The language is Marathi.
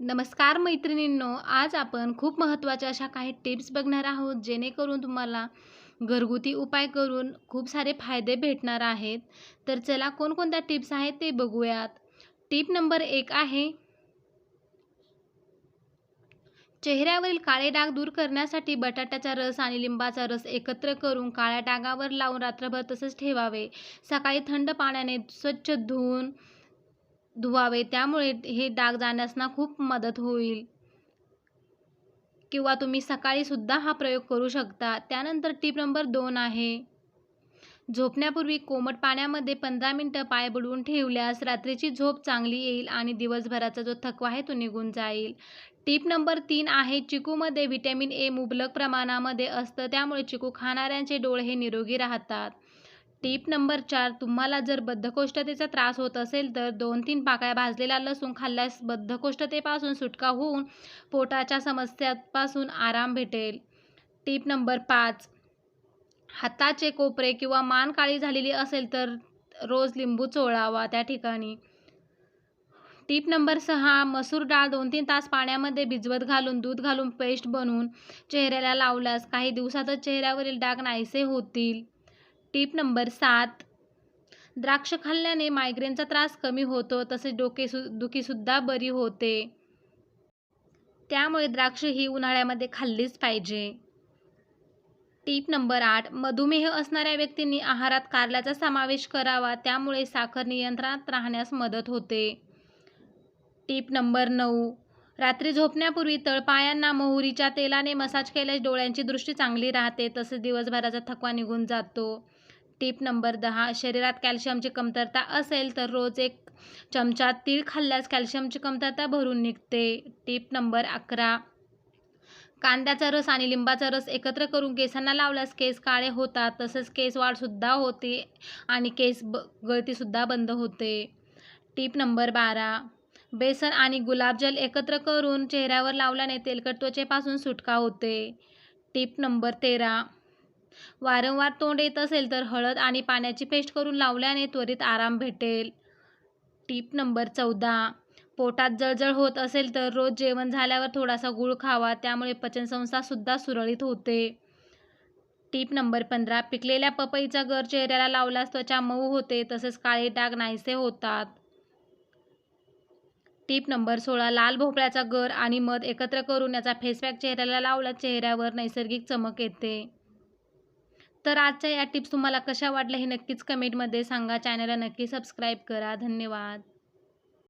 नमस्कार मैत्रिणींनो आज आपण खूप महत्त्वाच्या अशा काही टिप्स बघणार आहोत जेणेकरून तुम्हाला घरगुती उपाय करून खूप सारे फायदे भेटणार आहेत. तर चला कोणकोणत्या टिप्स आहेत ते बघूयात. टिप नंबर एक आहे चेहऱ्यावरील काळे डाग दूर करण्यासाठी बटाट्याचा रस आणि लिंबाचा रस एकत्र करून काळ्या डागावर लावून रात्रभर तसंच ठेवावे. सकाळी थंड पाण्याने स्वच्छ धुवून धुवावे त्यामुळे हे डाग जाण्यासना खूप मदत होईल. किंवा तुम्ही सकाळीसुद्धा हा प्रयोग करू शकता. त्यानंतर टीप नंबर दोन आहे. झोपण्यापूर्वी कोमट पाण्यामध्ये पंधरा मिनटं पाय बुडवून ठेवल्यास रात्रीची झोप चांगली येईल आणि दिवसभराचा जो थकवा आहे तो निघून जाईल. टीप नंबर तीन आहे चिकूमध्ये व्हिटॅमिन ए मुबलक प्रमाणामध्ये असतं त्यामुळे चिकू खाणाऱ्यांचे डोळे हे निरोगी राहतात. टीप नंबर चार तुम्हाला जर बद्धकोष्ठतेचा त्रास होत असेल तर दोन तीन पाकळ्या भाजलेला लसूण खाल्ल्यास बद्धकोष्ठतेपासून सुटका होऊन पोटाच्या समस्यापासून आराम भेटेल. टीप नंबर पाच हाताचे कोपरे किंवा मान काळी झालेली असेल तर रोज लिंबू चोळावा त्या ठिकाणी. टीप नंबर सहा मसूर डाळ दोन तीन तास पाण्यामध्ये भिजवत घालून दूध घालून पेस्ट बनवून चेहऱ्याला लावल्यास काही दिवसातच चेहऱ्यावरील डाग नाहीसे होतील. टीप नंबर सात. द्राक्ष खाल्ल्याने मायग्रेनचा त्रास कमी होतो तसेच डोके सु दुखीसुद्धा बरी होते. त्यामुळे द्राक्ष ही उन्हाळ्यामध्ये खाल्लीच पाहिजे. टीप नंबर आठ. मधुमेह असणाऱ्या व्यक्तींनी आहारात कारल्याचा समावेश करावा त्यामुळे साखर नियंत्रणात राहण्यास मदत होते. टीप नंबर नऊ. रात्री झोपण्यापूर्वी तळपायांना मोहरीच्या तेलाने मसाज केल्यास डोळ्यांची दृष्टी चांगली राहते तसेच दिवसभराचा थकवा निघून जातो. टीप नंबर दहा शरीरात कॅल्शियमची कमतरता असेल तर रोज एक चमचा तीळ खाल्ल्यास कॅल्शियमची कमतरता भरून निघते. टीप नंबर अकरा कांद्याचा रस आणि लिंबाचा रस एकत्र करून केसांना लावल्यास केस काळे होतात तसेच केस वाढसुद्धा होते आणि केस ब गळतीसुद्धा बंद होते. टीप नंबर बारा बेसन आणि गुलाबजल एकत्र करून चेहऱ्यावर लावल्याने तेलकट त्वचेपासून सुटका होते. टीप नंबर तेरा वारंवार तोंड येत असेल तर हळद आणि पाण्याची पेस्ट करून लावल्याने त्वरित आराम भेटेल. टीप नंबर चौदा. पोटात जळजळ होत असेल तर रोज जेवण झाल्यावर थोडासा गूळ खावा त्यामुळे पचनसंस्थासुद्धा सुरळीत होते. टीप नंबर पंधरा. पिकलेल्या पपईचा गर चेहऱ्याला लावल्यास त्वचा मऊ होते तसेच काळे डाग नाहीसे होतात. टीप नंबर सोळा. लाल भोपळ्याचा गर आणि मध एकत्र करून याचा फेसपॅक चेहऱ्याला लावला चेहऱ्यावर नैसर्गिक चमक येते. तर आजच्या या टिप्स तुम्हाला कशा वाटल्या हे नक्कीच कमेंटमध्ये सांगा. चॅनलला नक्की सबस्क्राईब करा. धन्यवाद.